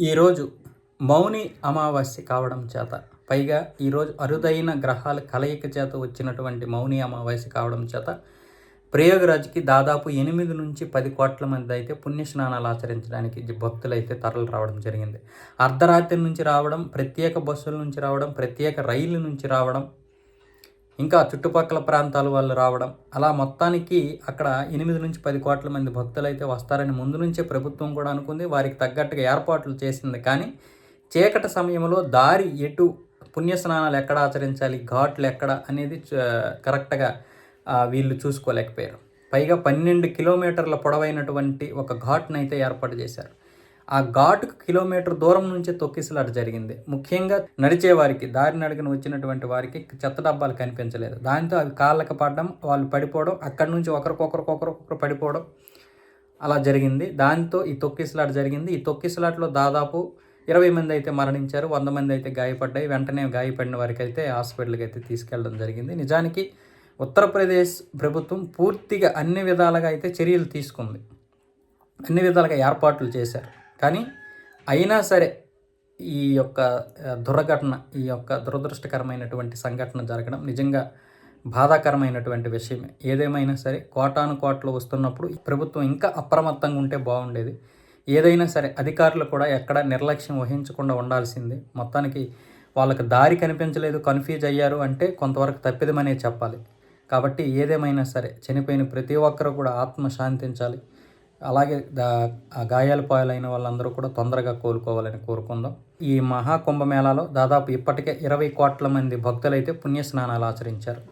ఈరోజు మౌని అమావాస్య కావడం చేత పైగా ఈరోజు అరుదైన గ్రహాల కలయిక చేత వచ్చినటువంటి మౌని అమావాస్య కావడం చేత ప్రయోగరాజ్కి దాదాపు ఎనిమిది నుంచి పది కోట్ల మంది అయితే పుణ్యస్నానాలు ఆచరించడానికి భక్తులు అయితే తరలి రావడం జరిగింది. అర్ధరాత్రి నుంచి రావడం ప్రత్యేక బస్సుల నుంచి రావడం ప్రత్యేక రైలు నుంచి రావడం ఇంకా చుట్టుపక్కల ప్రాంతాల వాళ్ళు రావడం అలా మొత్తానికి అక్కడ ఎనిమిది నుంచి పది కోట్ల మంది భక్తులు అయితే వస్తారని ముందు నుంచే ప్రభుత్వం కూడా అనుకుంది. వారికి తగ్గట్టుగా ఏర్పాట్లు చేసింది. కానీ చీకటి సమయంలో దారి ఎటు పుణ్యస్నానాలు ఎక్కడ ఆచరించాలి ఘాట్లు ఎక్కడ అనేది కరెక్ట్గా వీళ్ళు చూసుకోలేకపోయారు. పైగా పన్నెండు కిలోమీటర్ల పొడవైనటువంటి ఒక ఘాట్నైతే అయితే ఏర్పాటు చేశారు. ఆ ఘాటుకు కిలోమీటర్ దూరం నుంచే తొక్కిసలాట జరిగింది. ముఖ్యంగా నడిచే వారికి దారి నడిగిన వచ్చినటువంటి వారికి చెత్త డబ్బాలు కనిపించలేదు. దాంతో అవి కాళ్ళకి పడడం వాళ్ళు పడిపోవడం అక్కడి నుంచి ఒకరికొకరికొకరికొకరు పడిపోవడం అలా జరిగింది. దాంతో ఈ తొక్కిసలాట జరిగింది. ఈ తొక్కిసలాటలో దాదాపు ఇరవై మంది అయితే మరణించారు వంద మంది అయితే గాయపడ్డాయి. వెంటనే గాయపడిన వారికి అయితే హాస్పిటల్కి అయితే తీసుకెళ్ళడం జరిగింది. నిజానికి ఉత్తరప్రదేశ్ ప్రభుత్వం పూర్తిగా అన్ని విధాలుగా అయితే చర్యలు తీసుకుంది. అన్ని విధాలుగా ఏర్పాట్లు చేశారు. కానీ అయినా సరే ఈ యొక్క దుర్ఘటన ఈ యొక్క దురదృష్టకరమైనటువంటి సంఘటన జరగడం నిజంగా బాధాకరమైనటువంటి విషయమే ఏదేమైనా సరే కోటాను కోట్లు వస్తున్నప్పుడు ప్రభుత్వం ఇంకా అప్రమత్తంగా ఉంటే బాగుండేది. ఏదైనా సరే అధికారులు కూడా ఎక్కడ నిర్లక్ష్యం వహించకుండా ఉండాల్సింది. మొత్తానికి వాళ్ళకి దారి కనిపించలేదు కన్ఫ్యూజ్ అయ్యారు అంటే కొంతవరకు తప్పిదమనే చెప్పాలి. కాబట్టి ఏదేమైనా సరే చనిపోయిన ప్రతి ఒక్కరు కూడా ఆత్మ శాంతించాలి అలాగే గాయాలు పాలైన వాళ్ళందరూ కూడా తొందరగా కోలుకోవాలని కోరుకుందాం. ఈ మహాకుంభమేళాలో దాదాపు ఇప్పటికే ఇరవై కోట్ల మంది భక్తులైతే పుణ్యస్నానాలు ఆచరించారు.